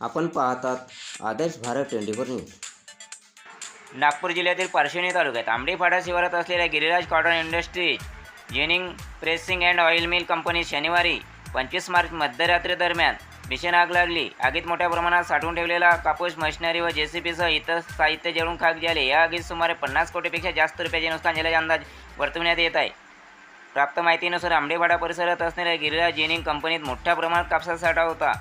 आपण पाहतात Adarsh Bharat twenty four news. Nagpur जिल्ह्यातील पारशिवणी तालुक्यात आंबेफाटा शिवारात असलेल्या Giriraj cotton industries ginning pressing and oil mill company शनिवारी पंचवीस मार्च मध्यरात्री दरम्यान भीषण आग लागली. आगीत मोठ्या प्रमाणात साठवून ठेवलेला कापूस मशिनरी व जेसीबीसह इतर साहित्य जळून खाक झाले. या आगीत सुमारे पन्नास कोटीपेक्षा जास्त रुपयाचे नुकसान झाल्याचा अंदाज वर्तवण्यात येत आहे. प्राप्त माहितीनुसार आंबडेवाडा परिसरात असणाऱ्या गिरिराज जेनिंग कंपनीत मोठ्या प्रमाणात कापसाचा साठा होता.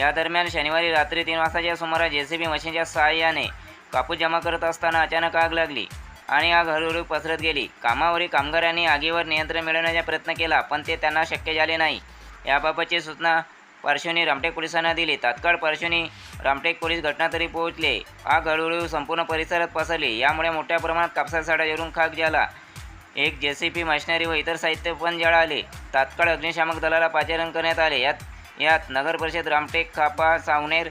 या दरम्यान शनिवारी रात्री तीन वाजताच्या सुमारास जेसीबी मशीनच्या सहाय्याने कापूस जमा करत असताना अचानक आग लागली आणि आग हळूहळू पसरत गेली. कामावरील कामगारांनी आगीवर नियंत्रण मिळवण्याचा प्रयत्न केला पण ते त्यांना शक्य झाले नाही. याबाबतची सूचना पार्श्वनी रामटेक पोलिसांना दिली. तात्काळ पार्श्वनी रामटेक पोलीस घटनास्थळी पोहोचले. आग हळूहळू संपूर्ण परिसरात पसरली. यामुळे मोठ्या प्रमाणात कापसाचा साठा जळून खाक झाला. एक जे सी पी मशिनरी व इतर साहित्य पण जळाले. तात्काळ अग्निशामक दलाला पाचारण करण्यात आले. यात यात नगर परिषद Ramtek Khapa Saoner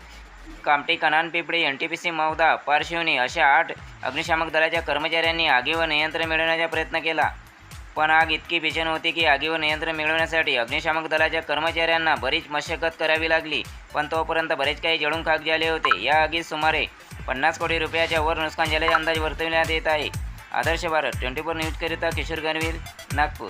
Kamptee Kanhan Pipli N T P C Mauda Parshivani अशा आठ अग्निशामक दलाच्या कर्मचाऱ्यांनी आगीवर नियंत्रण मिळवण्याचा प्रयत्न केला. पण आग इतकी भीषण होती की आगीवर नियंत्रण मिळवण्यासाठी अग्निशामक दलाच्या कर्मचाऱ्यांना बरीच मशक्कत करावी लागली. पण तोपर्यंत बरेच काही जळून खाक झाले होते. या आगीत सुमारे पन्नास कोटी रुपयाच्या वर नुकसान झाल्याचा अंदाज वर्तविण्यात येत आहे. आदर्श भारत ट्वेंटी फोर न्यूजकरिता किशोर गणवीर नागपूर.